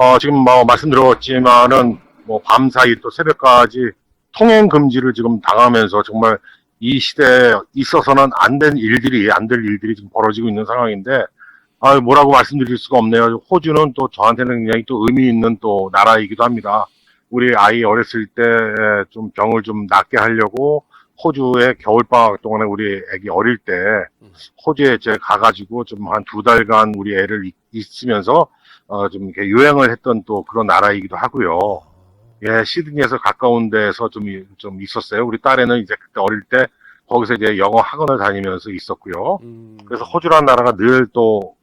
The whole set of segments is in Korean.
어, 지금 뭐 말씀드렸지만은 뭐 밤사이 또 새벽까지 통행 금지를 지금 당하면서 정말 이 시대에 있어서는 안 된 일들이 안 될 일들이 지금 벌어지고 있는 상황인데 아 뭐라고 말씀드릴 수가 없네요. 호주는 또 저한테는 굉장히 또 의미 있는 또 나라이기도 합니다. 우리 아이 어렸을 때 좀 병을 좀 낫게 하려고 호주에 겨울방학 동안에 우리 애기 어릴 때 호주에 이제 가가지고 좀 한 두 달간 우리 애를 있- 있으면서 어, 좀 이렇게 유행을 했던 또 그런 나라이기도 하고요. 예, 시드니에서 가까운 데서 좀, 이- 좀 있었어요. 우리 딸애는 이제 그때 어릴 때 거기서 이제 영어 학원을 다니면서 있었고요. 음. 그래서 호주라는 나라가 늘 또,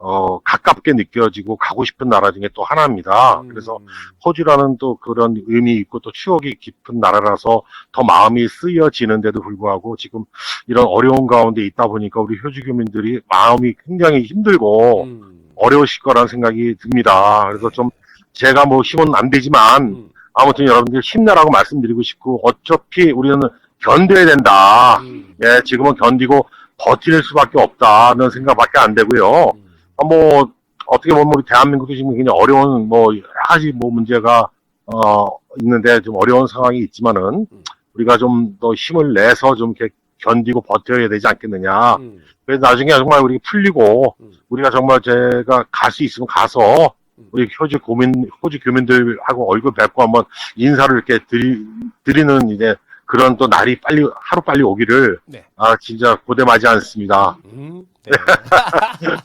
어, 가깝게 느껴지고 가고 싶은 나라 중에 또 하나입니다. 음. 그래서 호주라는 또 그런 의미 있고 또 추억이 깊은 나라라서 더 마음이 쓰여지는데도 불구하고 지금 이런 어려운 가운데 있다 보니까 우리 효주 교민들이 마음이 굉장히 힘들고 음. 어려우실 거라는 생각이 듭니다. 그래서 좀 제가 뭐 힘은 안 되지만 음. 아무튼 여러분들 힘내라고 말씀드리고 싶고 어차피 우리는 견뎌야 된다. 음. 예, 지금은 견디고 버틸 수밖에 없다는 생각밖에 안 되고요. 음. 아, 뭐 어떻게 보면 우리 대한민국도 지금 굉장히 어려운 뭐 여러 가지 뭐 문제가 어 있는데 좀 어려운 상황이 있지만은 음. 우리가 좀 더 힘을 내서 좀 이렇게 견디고 버텨야 되지 않겠느냐. 음. 그래서 나중에 정말 우리 풀리고 음. 우리가 정말 제가 갈 수 있으면 가서 음. 우리 호주 고민 호주 교민들하고 얼굴 뵙고 한번 인사를 이렇게 드리, 드리는 이제 그런 또 날이 빨리 하루 빨리 오기를 네. 아 진짜 고대하지 않습니다. 음. 네.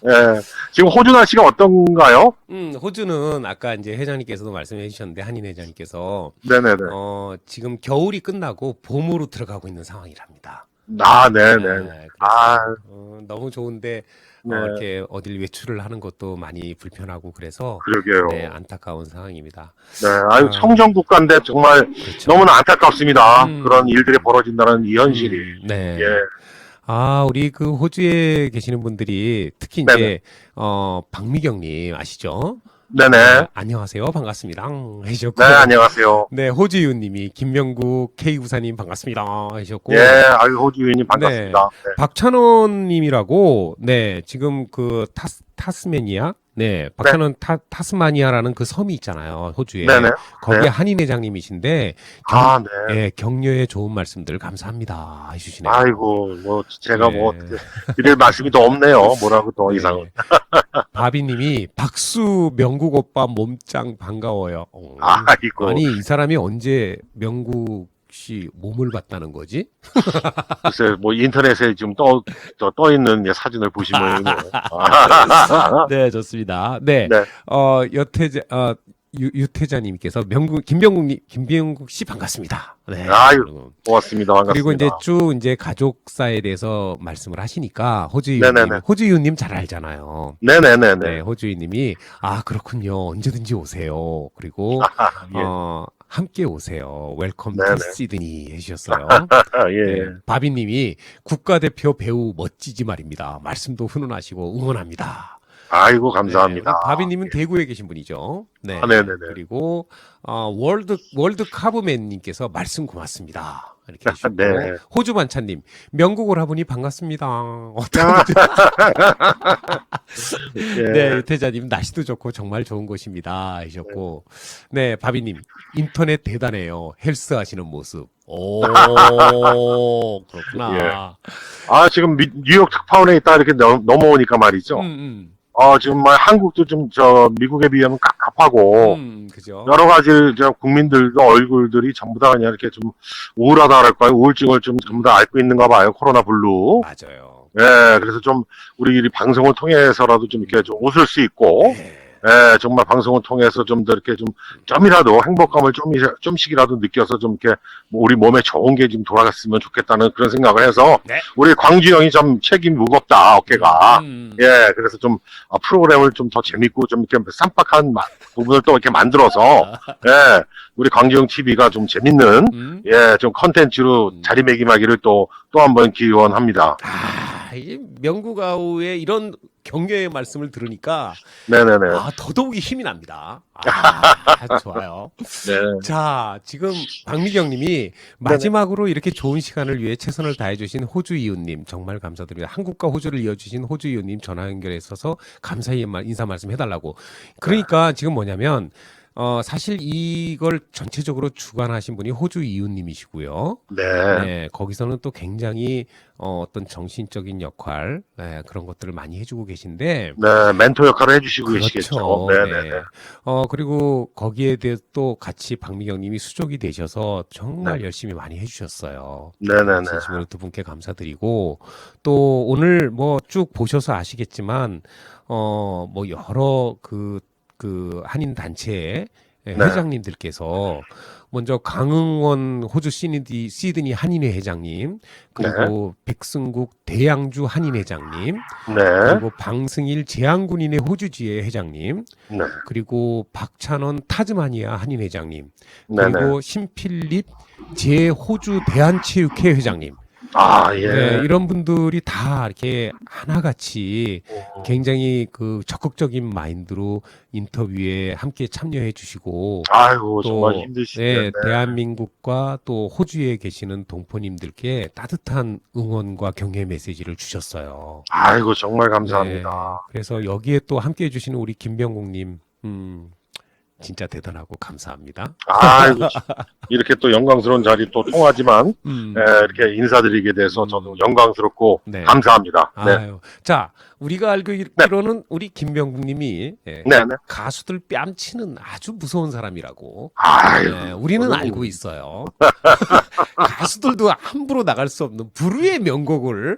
예. 지금 호주 날씨가 어떤가요? 음, 호주는 아까 이제 회장님께서도 말씀해 주셨는데 한인 회장님께서 네네네. 어, 지금 겨울이 끝나고 봄으로 들어가고 있는 상황이랍니다. 아 네네. 네, 그래서, 아 어, 너무 좋은데 네. 어, 이렇게 어딜 외출을 하는 것도 많이 불편하고 그래서 그러게요. 네, 네. 안타까운 상황입니다. 아유 아. 청정 국가인데 정말 그렇죠. 너무나 안타깝습니다. 음. 그런 일들이 벌어진다는 이 현실이. 음, 네. 예. 아, 우리 그 호주에 계시는 분들이 특히 네네. 이제 어, 박미경 님 아시죠? 네네. 아, 안녕하세요. 반갑습니다. 해주셨고. 네 안녕하세요. 네, 호주유님이 김명국 K구사님 반갑습니다. 하셨고. 예, 아유 호주 유인님 반갑습니다. 네. 박찬원 님이라고 네 지금 그 타스 타스메니아 네 박찬원 타 타스마니아라는 그 섬이 있잖아요 호주에 네네. 거기에 네. 한인 회장님이신데 경, 아 네. 예, 격려의 좋은 말씀들 감사합니다 해주시네요. 아이고 뭐 제가 네. 뭐 드릴 말씀이 더 없네요. 뭐라고 더 이상은. 바비님이 박수 명국 오빠 몸짱 반가워요. 어. 아이고. 아니 이 사람이 언제 명국 씨 몸을 봤다는 거지? 글쎄 뭐 인터넷에 지금 떠떠 있는 예, 사진을 보시면 아, 네 좋습니다. 네, 네. 어 여태자 어 유, 유태자님께서 명국 김병국님 김병국 씨 반갑습니다. 네. 아유, 그리고- 고맙습니다. 반갑습니다. 그리고 이제 쭉 이제 가족사에 대해서 말씀을 하시니까 호주유님 네네네. 호주유님 잘 알잖아요. 네네네네. 네, 호주이님이 아 그렇군요 언제든지 오세요. 그리고 예. 어 함께 오세요. 웰컴 네네. 투 시드니 해주셨어요. 아, 예. 네, 바비님이 국가대표 배우 멋지지 말입니다. 말씀도 훈훈하시고 응원합니다. 아이고 감사합니다. 네, 바비님은 대구에 계신 분이죠. 네. 아, 네네네. 그리고 어, 월드 월드 카브맨님께서 말씀 고맙습니다. 이렇게 해주셨고 네. 호주 반찬님 명국을 하보니 반갑습니다. 어떤 예. 네, 유태자님 날씨도 좋고 정말 좋은 곳입니다. 하셨고, 네, 바비님 인터넷 대단해요. 헬스 하시는 모습. 오, 그렇구나. 아 지금 미- 뉴욕 특파원에 있다 이렇게 넘, 넘어오니까 말이죠. 음, 음, 어 지금 뭐 한국도 좀 저 미국에 비하면 깝깝하고 음, 그죠. 여러 가지 저 국민들도 얼굴들이 전부 다 그냥 이렇게 좀 우울하다 할까요? 우울증을 좀 전부 다 앓고 있는가 봐요. 코로나 블루. 맞아요. 예, 그래서 좀 우리 이 방송을 통해서라도 좀 이렇게 좀 웃을 수 있고, 네. 예, 정말 방송을 통해서 좀 더 이렇게 좀 점이라도 행복감을 좀 좀씩이라도 느껴서 좀 이렇게 뭐 우리 몸에 좋은 게 좀 돌아갔으면 좋겠다는 그런 생각을 해서 네. 우리 광주 형이 좀 책임이 무겁다 어깨가. 음, 예, 그래서 좀 아, 프로그램을 좀 더 재밌고 좀 이렇게 쌈박한 마- 부분을 또 이렇게 만들어서 예, 우리 광주형 TV가 좀 재밌는 음. 예, 좀 컨텐츠로 음. 자리매김하기를 또 또 한번 기원합니다. 아, 이 명국 아우의 이런 격려의 말씀을 들으니까 네네네. 아, 더더욱이 힘이 납니다. 아, 좋아요. 네. 자, 지금 박미경 님이 마지막으로 이렇게 좋은 시간을 위해 최선을 다해 주신 호주 이웃 님, 정말 감사드립니다. 한국과 호주를 이어 주신 호주 이웃 님 전화 연결해 있어서 감사의 말- 인사 말씀 해 달라고. 그러니까 지금 뭐냐면, 어, 사실 이걸 전체적으로 주관하신 분이 호주 이웃님이시고요. 네. 네, 거기서는 또 굉장히 어, 어떤 정신적인 역할, 네, 그런 것들을 많이 해주고 계신데, 네, 멘토 역할을 해주시고 계시겠죠. 네. 네, 네, 네. 어, 그리고 거기에 대해 또 같이 박미경 님이 수족이 되셔서 정말 네. 열심히 많이 해주셨어요. 네, 네, 네. 진심으로 두 분께 감사드리고, 또 오늘 뭐 쭉 보셔서 아시겠지만, 어, 뭐 여러 그, 그 한인 단체의 네. 회장님들께서 먼저 강흥원 호주 시드니, 시드니 한인회 회장님, 그리고 백승국 대양주 한인 회장님, 네. 그리고 방승일 제안군인의 호주지회 회장님, 네. 그리고 박찬원 타즈마니아 한인 회장님, 네, 네. 그리고 신필립 제호주 대한체육회 회장님, 아, 예. 네, 이런 분들이 다 이렇게 하나같이 어. 굉장히 그 적극적인 마인드로 인터뷰에 함께 참여해 주시고 아이고, 또 정말 힘드시네. 네, 대한민국과 또 호주에 계시는 동포님들께 따뜻한 응원과 격려 메시지를 주셨어요. 아이고, 정말 감사합니다. 네, 그래서 여기에 또 함께 해주시는 우리 김병국님, 음, 진짜 대단하고 감사합니다. 아이고, 이렇게 또 영광스러운 자리 또 통하지만, 음, 예, 이렇게 인사드리게 돼서 저도 영광스럽고 네. 감사합니다. 네. 아유, 자, 우리가 알고 있기로는 우리 김병국님이 예, 네, 네. 가수들 뺨치는 아주 무서운 사람이라고. 아이고. 네, 우리는 알고 있어요. 가수들도 함부로 나갈 수 없는 불후의 명곡을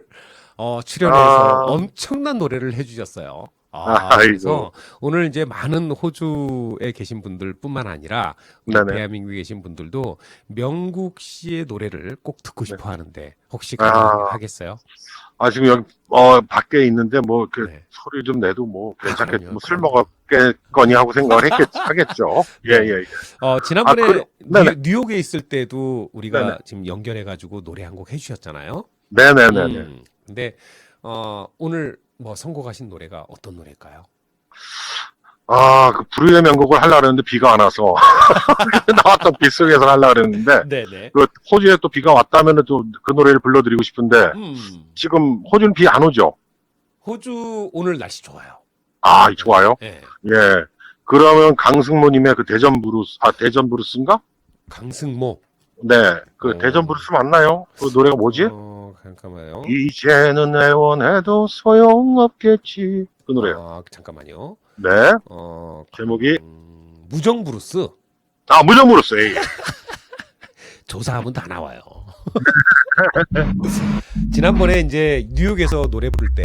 어, 출연해서 아. 엄청난 노래를 해주셨어요. 아, 아이고. 그래서 오늘 이제 많은 호주에 계신 분들뿐만 아니라 우리 네네. 대한민국에 계신 분들도 명국 씨의 노래를 꼭 듣고 싶어 하는데 혹시 아. 가능하겠어요? 아, 지금 여기, 어, 밖에 있는데, 뭐, 그, 네. 소리 좀 내도 뭐, 괜찮겠, 그럼요, 뭐, 술 그럼요. 먹었겠거니 하고 생각을 했겠, 하겠죠. 예, 예, 예. 어, 지난번에 아, 그- 네네. 뉴, 뉴욕에 있을 때도 우리가 네네. 지금 연결해 가지고 노래 한 곡 해주셨잖아요. 네네네네. 음, 근데 어, 오늘 뭐 선곡하신 노래가 어떤 노래일까요? 아, 그, 불후의 명곡을 하려고 했는데 비가 안 와서. 나왔던 비 속에서 하려고 그랬는데, 네네. 그, 호주에 또 비가 왔다면 또 그 노래를 불러드리고 싶은데, 음, 지금 호주는 비 안 오죠? 호주 오늘 날씨 좋아요. 아, 좋아요. 예. 예. 그러면 강승모님의 그 대전 브루스, 아, 대전 브루스인가? 강승모. 네. 그 오. 대전 브루스 맞나요? 그 노래가 뭐지? 어, 잠깐만요. 이제는 애원해도 소용없겠지. 그 노래요. 아, 잠깐만요. 네. 어, 제목이, 음, 무정 브루스 아, 무정 브루스. 예. 조사하면 다 나와요. 지난번에 이제 뉴욕에서 노래 부를 때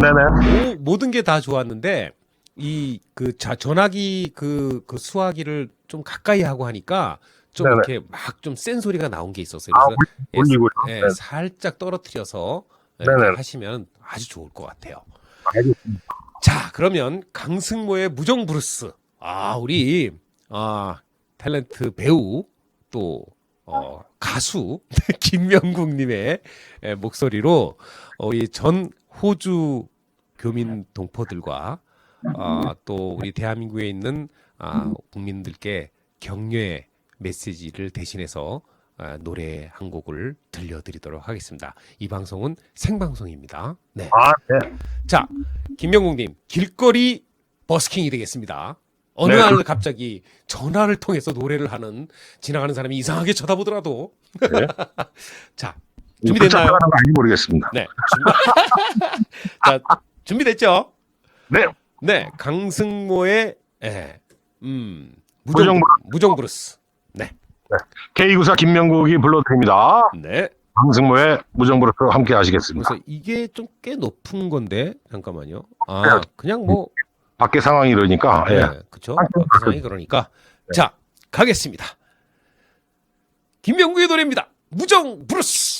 네네. 모, 모든 게 다 좋았는데 이 그 전화기 그, 그 수화기를 좀 가까이 하고 하니까 좀 네네. 이렇게 막 좀 센 소리가 나온 게 있었어요. 아, 그래서 예, 올리고요. 예, 네. 살짝 떨어뜨려서 예, 네네. 하시면 아주 좋을 것 같아요. 알겠습니다. 자, 그러면 강승모의 무정 브루스. 아, 우리 아, 탤런트 배우 또 어, 가수 김명국 님의 예, 목소리로 어, 우리 전 호주 교민 동포들과 아, 또 우리 대한민국에 있는 아, 국민들께 격려의 메시지를 대신해서 아, 노래 한 곡을 들려드리도록 하겠습니다. 이 방송은 생방송입니다. 네. 아, 네. 자, 김명국님, 길거리 버스킹이 되겠습니다. 어느 네, 날 갑자기 전화를 통해서 노래를 하는 지나가는 사람이 이상하게 쳐다보더라도. 네. 자, 준비됐나요? 거 아닌지 모르겠습니다. 네. 준비... 자, 준비됐죠? 네. 네, 강승모의 예, 음, 무정 무정, 무정 브루스. 네, K94 김명국이 불러드립니다. 네. 강승모의 무정부로 함께 하시겠습니다. 그래서 이게 좀 꽤 높은 건데 잠깐만요. 아, 그냥 뭐 밖에 상황이 이러니까, 예. 네, 그쵸? 세상이 그러니까. 자, 가겠습니다. 김명국의 노래입니다. 무정 브루스!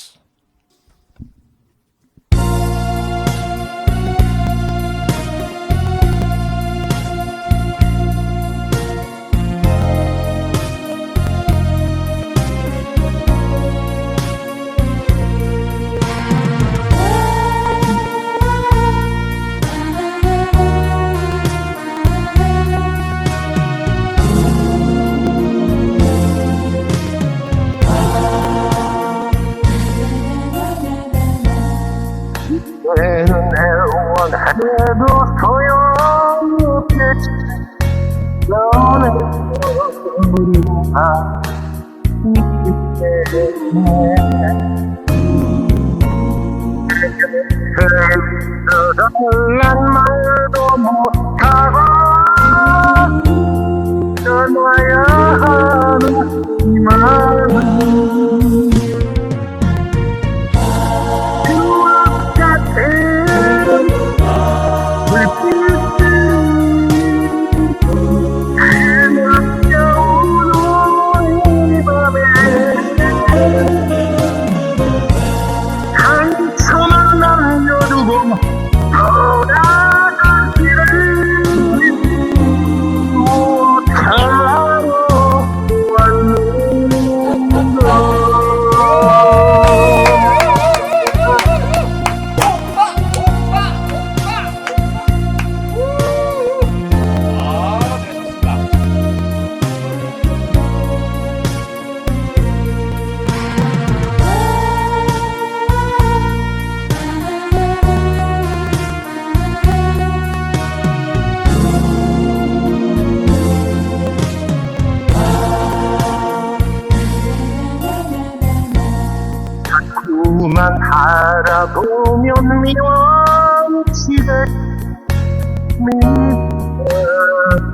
난 말도 못하고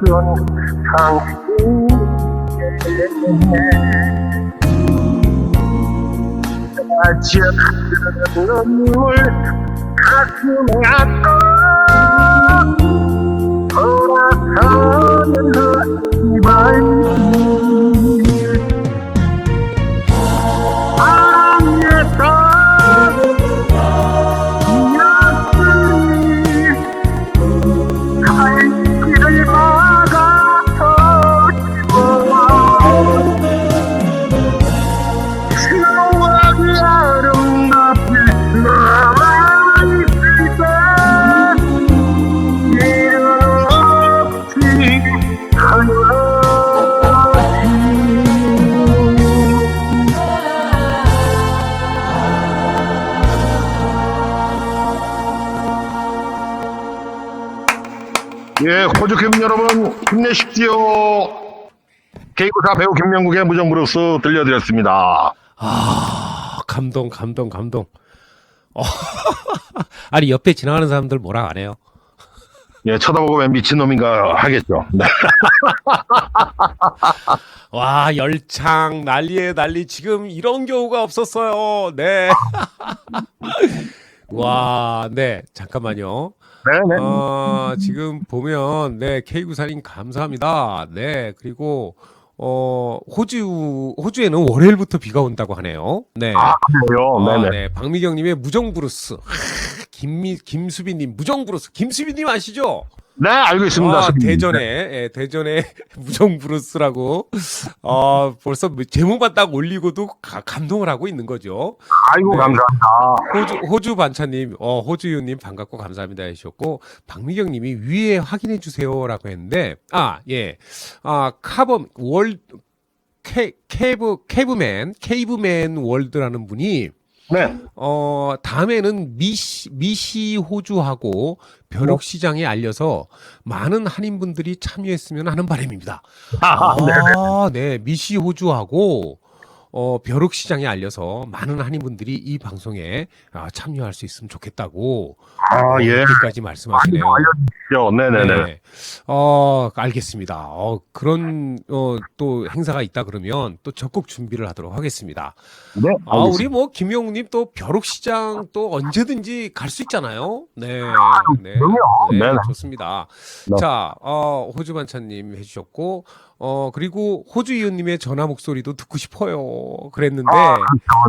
믿었던 당신에게 아직 눈물 가슴에 안고 돌아서는 이발 힘내십시오. K구사 배우 김명국의 무정브루스 들려드렸습니다. 아, 감동, 감동, 감동. 어, 아니, 옆에 지나가는 사람들 뭐라 안 해요? 예, 쳐다보고 왜 미친놈인가 하겠죠. 네. 와, 열창, 난리에 난리. 지금 이런 경우가 없었어요. 네. 와, 네. 잠깐만요. 네네. 어, 지금 보면, 네, K94님 감사합니다. 네, 그리고, 어, 호주, 호주에는 월요일부터 비가 온다고 하네요. 네. 그래요. 아, 네네. 네. 박미경 님의 무정브루스. 하, 김미, 김수빈님, 무정브루스. 김수빈님 아시죠? 네, 알고 있습니다. 아. 대전에, 예, 대전에 무정브루스라고, 어, 벌써 제목만 딱 올리고도 가- 감동을 하고 있는 거죠. 아이고, 네. 감사합니다. 호주, 호주 반찬님, 어, 호주유님 반갑고 감사합니다 해주셨고, 박미경님이 위에 확인해 주세요라고 했는데, 아, 예. 아, 카범, 월, 케, 케브, 케브맨, 케이브맨 월드라는 분이, 네. 어, 다음에는 미시, 미시 호주하고 벼룩시장에 알려서 많은 한인분들이 참여했으면 하는 바람입니다. 아, 네. 아, 네. 미시 호주하고 어, 벼룩 시장에 알려서 많은 한인분들이 이 방송에 아, 참여할 수 있으면 좋겠다고 아, 어, 예. 이렇게까지 말씀하시네요. 알려주십시오. 네네네. 네. 어, 알겠습니다. 어, 그런 어, 또 행사가 있다 그러면 또 적극 준비를 하도록 하겠습니다. 네. 아, 알겠습니다. 우리 뭐 김영우님 또 벼룩 시장 또 언제든지 갈 수 있잖아요. 네, 네, 그럼요. 네, 네네. 좋습니다. 네. 자, 어, 호주 반찬님 해주셨고, 어 그리고 호주 이웃님의 전화 목소리도 듣고 싶어요. 그랬는데, 아,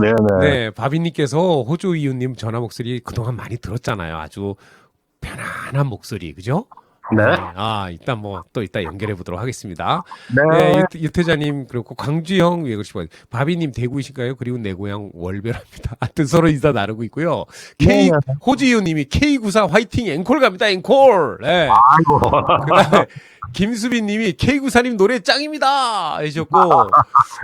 네네. 네, 바비님께서 호주 이웃님 전화 목소리 그동안 많이 들었잖아요. 아주 편안한 목소리, 그죠? 네. 아, 일단 뭐 또 이따 연결해 보도록 하겠습니다. 네. 네, 유, 유태자님 그리고 광주형 외국시번 바비님 대구이신가요? 그리고 내 고향 월배랍니다. 하여튼 서로 인사 나누고 있고요. K 네. 호지유님이 K94 화이팅 앵콜 갑니다 앵콜. 네. 아이고. 그다음에 김수빈님이 K94님 노래 짱입니다 해주셨고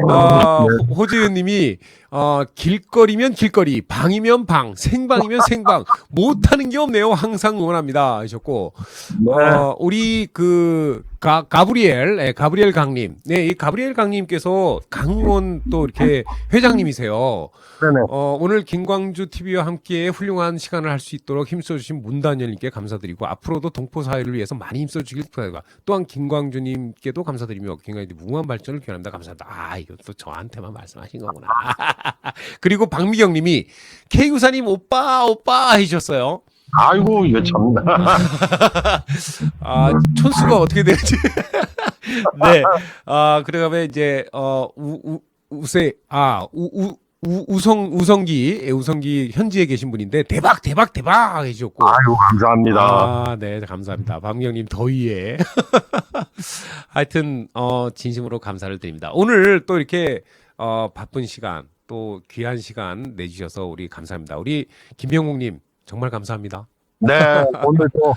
어, 호지유님이 어, 길거리면 길거리, 방이면 방, 생방이면 생방, 못하는 게 없네요. 항상 응원합니다 하셨고 네. 어, 우리 그 가, 가브리엘, 예, 가브리엘 강님. 네, 이 가브리엘 강님께서 강원 또 이렇게 회장님이세요. 네네. 어, 오늘 김광주 TV와 함께 훌륭한 시간을 할 수 있도록 힘써주신 문단열님께 감사드리고 앞으로도 동포 사회를 위해서 많이 힘써주길 바랍니다. 또한 김광주님께도 감사드리며 굉장히 무궁한 발전을 기원합니다. 감사합니다. 아, 이것도 저한테만 말씀하신 거구나. 그리고 박미경님이 K유사님 오빠 오빠 해주셨어요. 아이고, 이거 참나. 아, 촌수가 어떻게 되는지. 네. 아, 그러면 이제, 어, 우, 우, 우세, 아, 우, 우, 우, 우성, 우성기, 예, 우성기 현지에 계신 분인데, 대박, 대박, 대박 해주셨고. 아이고, 감사합니다. 아, 네, 감사합니다. 박명님 더위에. 하여튼, 어, 진심으로 감사를 드립니다. 오늘 또 이렇게, 어, 바쁜 시간, 또 귀한 시간 내주셔서 우리 감사합니다. 우리 김병국님, 정말 감사합니다. 네, 오늘도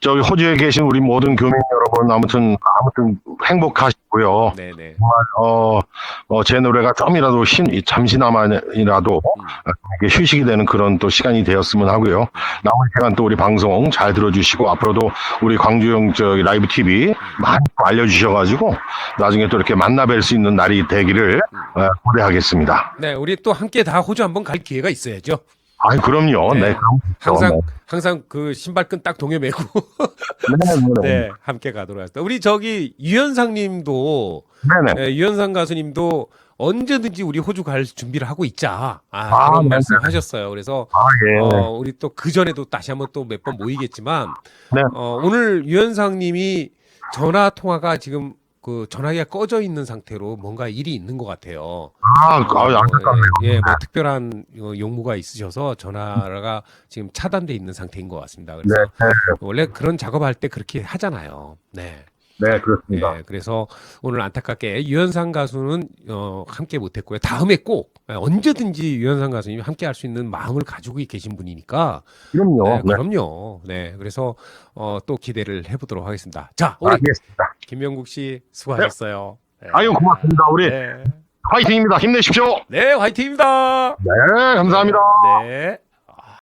저기 호주에 계신 우리 모든 교민 여러분 아무튼 아무튼 행복하시고요. 네네. 어, 어, 제 노래가 좀이라도 신, 잠시나마이라도 이렇게 휴식이 되는 그런 또 시간이 되었으면 하고요. 남은 시간 또 우리 방송 잘 들어주시고 앞으로도 우리 광주형 저기 라이브 TV 많이 알려주셔가지고 나중에 또 이렇게 만나 뵐 수 있는 날이 되기를 어, 기대하겠습니다. 네, 우리 또 함께 다 호주 한번 갈 기회가 있어야죠. 아이 그럼요. 네. 네, 항상 항상 그 신발끈 딱 동여 매고 네, 네, 네. 네 함께 가도록 하겠습니다. 우리 저기 유현상님도 네네. 네, 유현상 가수님도 언제든지 우리 호주 갈 준비를 하고 있자 아, 아, 그런 네, 말씀하셨어요. 그래서 아 예. 어, 우리 또 그 전에도 다시 한번 또 몇 번 모이겠지만 네. 어, 오늘 유현상님이 전화 통화가 지금 그 전화기가 꺼져 있는 상태로 뭔가 일이 있는 것 같아요. 아, 아 안타깝네요. 예, 뭐 특별한 어, 용무가 있으셔서 전화가 지금 차단돼 있는 상태인 것 같습니다. 그래서 네, 네, 원래 그런 작업할 때 그렇게 하잖아요. 네. 네, 그렇습니다. 예, 그래서 오늘 안타깝게 유현상 가수는 어, 함께 못했고요. 다음에 꼭 예, 언제든지 유현상 가수님이 함께 할 수 있는 마음을 가지고 계신 분이니까 그럼요. 네, 네. 그럼요. 네, 그래서 어, 또 기대를 해보도록 하겠습니다. 자, 우리 알겠습니다. 김명국 씨 수고하셨어요. 네. 아유 고맙습니다. 우리 네. 화이팅입니다. 힘내십시오. 네, 화이팅입니다. 네, 감사합니다. 네.